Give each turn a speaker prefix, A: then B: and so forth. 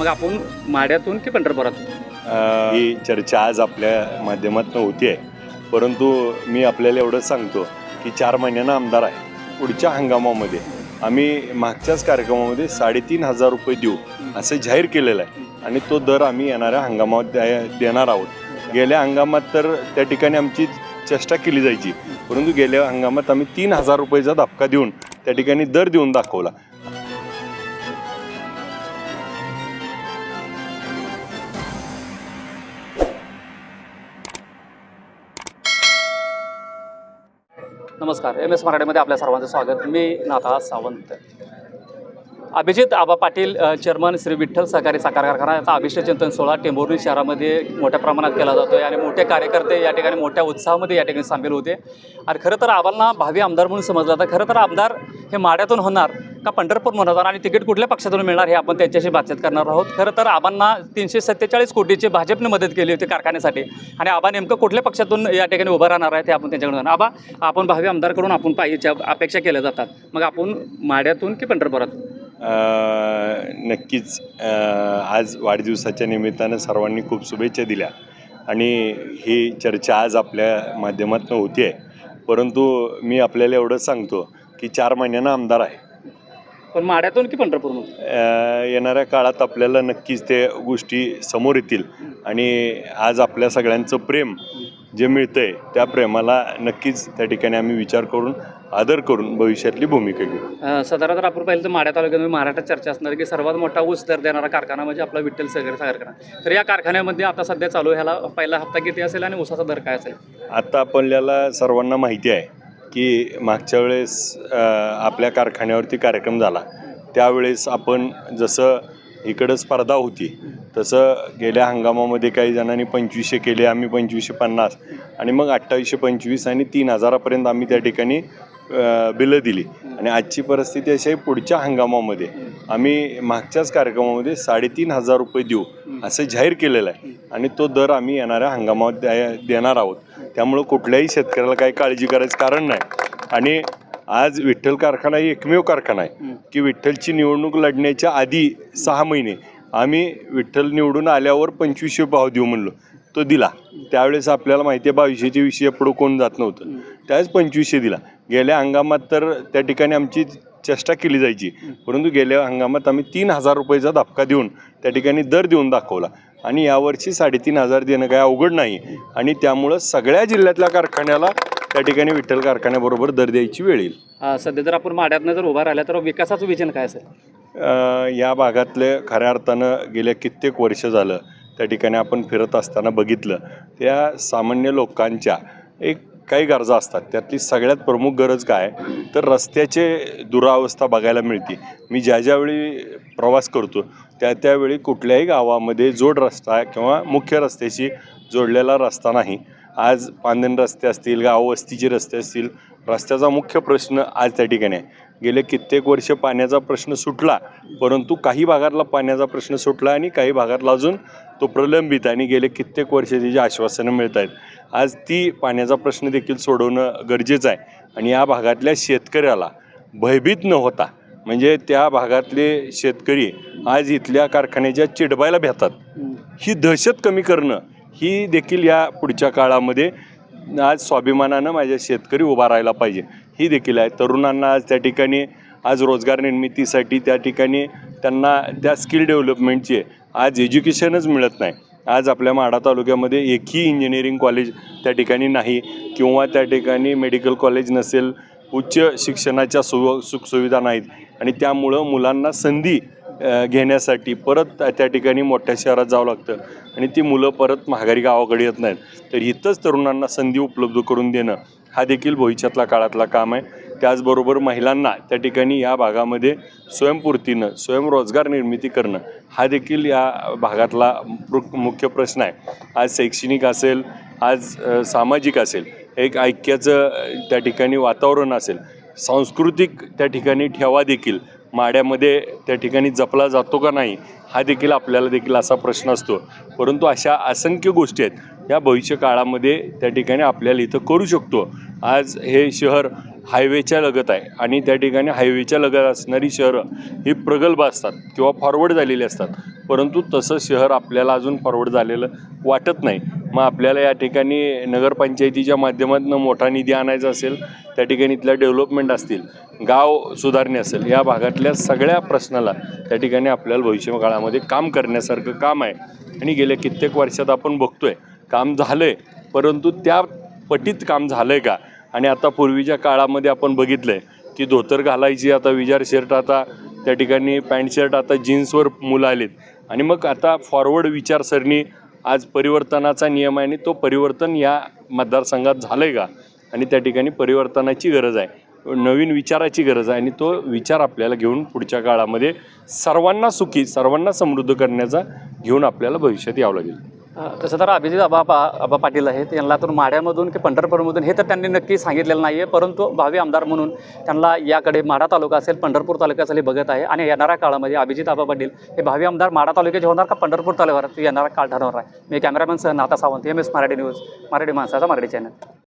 A: मग आपण माड्यातून की पंढरपुरात?
B: ही चर्चा आज आपल्या माध्यमातून होती आहे परंतु मी आपल्याला एवढं सांगतो की चार महिन्यानं आमदार आहे. पुढच्या हंगामामध्ये आम्ही मागच्याच कार्यक्रमामध्ये साडेतीन हजार रुपये देऊ असं जाहीर केलेलं आहे. आणि तो दर आम्ही येणाऱ्या हंगामात द्या- देणार आहोत. गेल्या हंगामात तर त्या ठिकाणी आमची चेष्टा केली जायची. परंतु गेल्या हंगामात आम्ही तीन हजार रुपयेचा धपका देऊन त्या ठिकाणी दर देऊन दाखवला.
A: नमस्कार. एम एस मराठीमध्ये आपल्या सर्वांचं स्वागत. मी नाथा सावंत. अभिजित आबा पाटील चेअरमन श्री विठ्ठल सहकारी साखर कारखाना याचा अभिषेक चिंतन सोहळा टेंभुर्णी शहरामध्ये मोठ्या प्रमाणात केला जातो आहे आणि मोठे कार्यकर्ते या ठिकाणी मोठ्या उत्साहामध्ये या ठिकाणी सामील होते. आणि खरं तर आबांना भावी आमदार म्हणून समजलं जातं. खरं तर आमदार हे माड्यातून होणार. का पंढरपूर होणार आणि तिकीट कुठल्या पक्षातून मिळणार हे आपण त्यांच्याशी बातचीत करणार आहोत. खरं तर आबांना तीनशे सत्तेचाळीस कोटीची भाजपने मदत केली होती कारखान्यासाठी. आणि आबा नेमकं कुठल्या पक्षातून या ठिकाणी उभं राहणार आहे ते आपण त्यांच्याकडून आबा आपण भावी आमदारकडून आपण पाहिजे अपेक्षा केल्या जातात. मग आपण माड्यातून की पंढरपुरात
B: नक्कीच. आज वाढदिवसाच्या निमित्तानं सर्वांनी खूप शुभेच्छा दिल्या. आणि ही चर्चा आज आपल्या माध्यमातून होती आहे परंतु मी आपल्याला एवढं सांगतो की चार महिन्यानं आमदार आहे.
A: पण माड्यातून की पंढरपूरमधून?
B: अ, येणाऱ्या काळात आपल्याला नक्कीच ते गोष्टी समोर येतील. आणि आज आपल्या सगळ्यांचं प्रेम जे मिळतंय त्या प्रेमाला नक्कीच त्या ठिकाणी आम्ही विचार करून आदर करून भविष्यातली भूमिका घेऊ.
A: अ, साधारण जर आपण पाहिलं तर माड्या तालुक्यामध्ये महाराष्ट्रात चर्चा असणार की सर्वात मोठा ऊस दर देणारा कारखाना म्हणजे आपला विठ्ठल सहकारी कारखाना तर या कारखान्यामध्ये आता सध्या चालू आहे ह्याला पहिला हप्ता किती असेल आणि ऊसाचा दर काय असेल?
B: आता आपल्याला सर्वांना माहिती आहे की मागच्या वेळेस आपल्या कारखान्यावरती कार्यक्रम झाला. त्यावेळेस आपण जसं इकडं स्पर्धा होती तसं गेल्या हंगामामध्ये काही जणांनी पंचवीसशे केले आम्ही पंचवीसशे पन्नास. आणि मग अठ्ठावीसशे पंचवीस आणि तीन हजारापर्यंत आम्ही त्या ठिकाणी बिलं दिली. आणि आजची परिस्थिती अशी आहे पुढच्या हंगामामध्ये आम्ही मागच्याच कार्यक्रमामध्ये साडेतीन हजार रुपये देऊ असं जाहीर केलेलं आहे. आणि तो दर आम्ही येणाऱ्या हंगामात द्या देणार आहोत. त्यामुळं कुठल्याही शेतकऱ्याला काही काळजी करायचं कारण नाही. आणि आज विठ्ठल कारखाना ही एकमेव कारखाना आहे. की विठ्ठलची निवडणूक लढण्याच्या आधी सहा महिने आम्ही विठ्ठल निवडून आल्यावर पंचवीसशे भाव देऊ म्हणलो. तो दिला. त्यावेळेस आपल्याला माहिती आहे बावीसशेच्या विषयी पुढं कोण जात नव्हतं. त्यावेळेस पंचवीसशे दिला. गेल्या हंगामात तर त्या ठिकाणी आमची चेष्टा केली जायची. परंतु गेल्या हंगामात आम्ही तीन हजार रुपयेचा धपका देऊन त्या ठिकाणी दर देऊन दाखवला. आणि यावर्षी साडेतीन हजार देणं काय अवघड नाही. आणि त्यामुळं सगळ्या जिल्ह्यातल्या कारखान्याला त्या ठिकाणी विठ्ठल कारखान्याबरोबर दर द्यायची वेळ येईल.
A: सध्या जर आपण माड्यातनं जर उभा राहिला तर विकासाचं विजन काय असेल?
B: या भागातले खऱ्या अर्थानं गेल्या कित्येक वर्ष झालं त्या ठिकाणी आपण फिरत असताना बघितलं. त्या सामान्य लोकांच्या एक काही गरजा असतात. त्यातली सगळ्यात प्रमुख गरज काय? तर रस्त्याचे दुरावस्था बघायला मिळते. मी ज्या ज्यावेळी प्रवास करतो त्या त्यावेळी कुठल्याही गावामध्ये जोड रस्ता किंवा मुख्य रस्त्याशी जोडलेला रस्ता नाही. आज पांदन रस्ते असतील गाव वस्तीचे रस्ते असतील रस्त्याचा मुख्य प्रश्न आज त्या ठिकाणी आहे. गेले कित्येक वर्ष पाण्याचा प्रश्न सुटला परंतु काही भागातला पाण्याचा प्रश्न सुटला आणि काही भागातला अजून तो प्रलंबित आणि गेले कित्येक वर्ष त्याची आश्वासनं मिळत आहेत आज ती पाण्याचा प्रश्न देखील सोडवणं गरजेचं आहे. आणि या भागातल्या शेतकऱ्याला भयभीत न होता म्हणजे त्या भागातले शेतकरी आज इथल्या कारखान्याच्या चिडबायला भेटतात. ही दहशत कमी करणं ही देखील या पुढच्या काळामध्ये आज स्वाभिमानानं माझ्या शेतकरी उभा राहायला पाहिजे. ही देखील आहे. तरुणांना आज त्या ठिकाणी आज रोजगार निर्मितीसाठी त्या ठिकाणी त्यांना त्या स्किल डेव्हलपमेंटची आज एज्युकेशनच मिळत नाही. आज आपल्या माढा तालुक्यामध्ये एकही इंजिनिअरिंग कॉलेज त्या ठिकाणी नाही किंवा त्या ठिकाणी मेडिकल कॉलेज नसेल उच्च शिक्षणाच्या सुव सुखसुविधा नाहीत. आणि त्यामुळं मुलांना संधी घेण्यासाठी परत त्या ठिकाणी मोठ्या शहरात जावं लागतं. आणि ती मुलं परत महागारी गावाकडे येत नाहीत. तर इथंच तरुणांना संधी उपलब्ध करून देणं हा देखील भविष्यातला काळातला काम आहे. त्याचबरोबर महिलांना त्या ठिकाणी या भागामध्ये स्वयंपूर्तीनं स्वयंरोजगार निर्मिती करणं हा देखील या भागातला प्र- मुख्य प्रश्न आहे. आज शैक्षणिक असेल आज सामाजिक असेल एक ऐक्याचं त्या ठिकाणी वातावरण असेल सांस्कृतिक त्या ठिकाणी ठेवा देखील माड्यामध्ये त्या ठिकाणी जपला जातो का नाही हा देखील आपल्याला देखील असा प्रश्न असतो. परंतु अशा असंख्य गोष्टी आहेत या भविष्य काळामध्ये त्या ठिकाणी आपल्याला इथं करू शकतो. आज हे शहर हायवेच्या लगत आहे आणि त्या ठिकाणी हायवेच्या लगत असणारी शहरं ही प्रगल्भ असतात किंवा फॉरवर्ड झालेली असतात. परंतु तसं शहर आपल्याला अजून फॉरवर्ड झालेलं वाटत नाही. मग आपल्याला या ठिकाणी नगरपंचायतीच्या माध्यमातून मोठा निधी आणायचा असेल त्या ठिकाणी इथल्या डेव्हलपमेंट असतील गाव सुधारणे असेल या भागातल्या सगळ्या प्रश्नाला त्या ठिकाणी आपल्याला भविष्य काळामध्ये काम करण्यासारखं काम आहे. आणि गेल्या कित्येक वर्षात आपण बघतोय काम झालं आहे परंतु त्या पटीत काम झालं आहे का? आणि आता पूर्वीच्या काळामध्ये आपण बघितलं आहे की धोतर घालायची आता विजार शर्ट आता त्या ठिकाणी पॅन्ट शर्ट आता जीन्सवर मुलं आलीत. आणि मग आता फॉरवर्ड विचारसरणी आज परिवर्तनाचा नियम आहे आणि तो परिवर्तन या मतदारसंघात झालं आहे का? आणि त्या ठिकाणी परिवर्तनाची गरज आहे. नवीन विचाराची गरज आहे आणि तो विचार आपल्याला घेऊन पुढच्या काळामध्ये सर्वांना सुखी सर्वांना समृद्ध करण्याचा घेऊन आपल्याला भविष्यात यावं लागेल.
A: तसं तर अभिजित आबा पा आबा पाटील आहेत. यांना तर माढ्यामधून की पंढरपूरमधून हे तर त्यांनी नक्की सांगितलेलं नाही आहे परंतु भावी आमदार म्हणून त्यांना याकडे माढा तालुका असेल पंढरपूर तालुका असेल हे बघत आहे. आणि येणाऱ्या काळामध्ये अभिजित आबा पाटील हे भावी आमदार माढा तालुक्याचे होणार का पंढरपूर तालुक्यात येणारा काळ ठरवणार आहे? मी कॅमेरामॅन सह Nata Sawant M S Marathi news Marathi माणसाचा मराठी चॅनल.